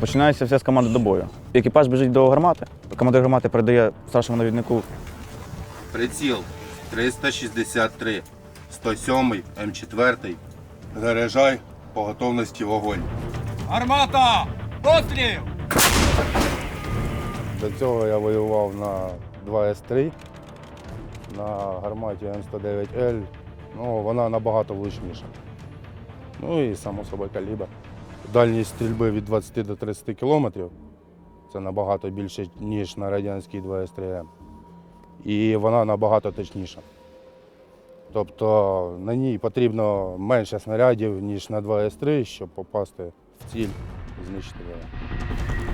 Починається все з команди до бою. Екіпаж біжить до гармати. Командир гармати передає старшому навіднику Приціл 363, 107, М4. Заряджай по готовності вогонь. Армата! Постріл! До цього я воював на 2С3 на гарматі М109Л. Ну, вона набагато влучніша. Ну і само собою калібр. Дальність стрільби від 20 до 30 кілометрів. Це набагато більше, ніж на радянській 2С3М. І вона набагато точніша. Тобто на ній потрібно менше снарядів, ніж на 2С3, щоб попасти в ціль і знищити ворога.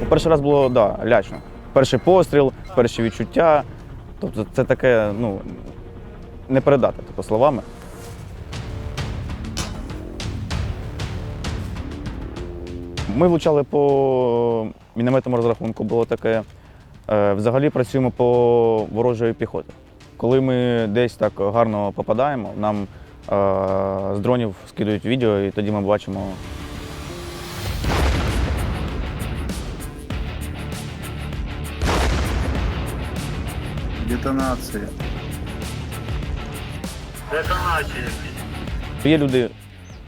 Ну, Перший раз було да, лячно. Перший постріл, перші відчуття. Тобто це таке, ну, не передати тобто, словами. Ми влучали по мінометному розрахунку, було таке. Е, Взагалі працюємо по ворожої піхоти. Коли ми десь так гарно попадаємо, нам з дронів скидують відео, і тоді ми бачимо Детонація. Детонація. Є люди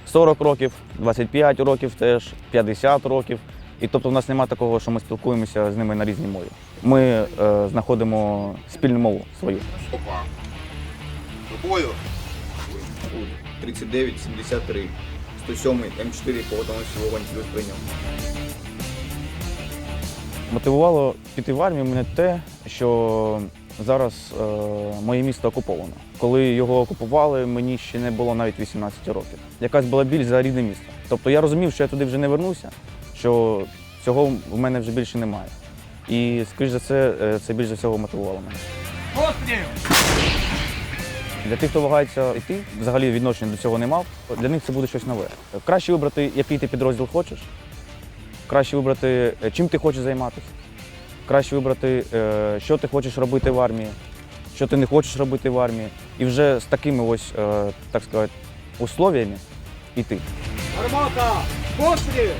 40 років, 25 років теж, 50 років. І тобто в нас немає такого, що ми спілкуємося з ними на різній мові. Ми е, знаходимо спільну мову свою. Опа. До бою. 39-73. 107 М4 по готовності вогонь плюс прийняв. Мотивувало піти в армію мене те, що зараз е, моє місто окуповано. Коли його окупували, мені ще не було навіть 18 років. Якась була біль за рідне місто. Тобто я розумів, що я туди вже не вернуся, що цього в мене вже більше немає. І, скоріш за це, е, це більше всього мотивувало мене. Постріл! Для тих, хто вагається йти, взагалі відношення до цього не мав, для них це буде щось нове. Краще вибрати, який ти підрозділ хочеш, краще вибрати, е, чим ти хочеш займатися, краще вибрати, е, що ти хочеш робити в армії, що ти не хочеш робити в армії. І вже з такими ось, е, так сказати, условиями йти. Армата! Постріл!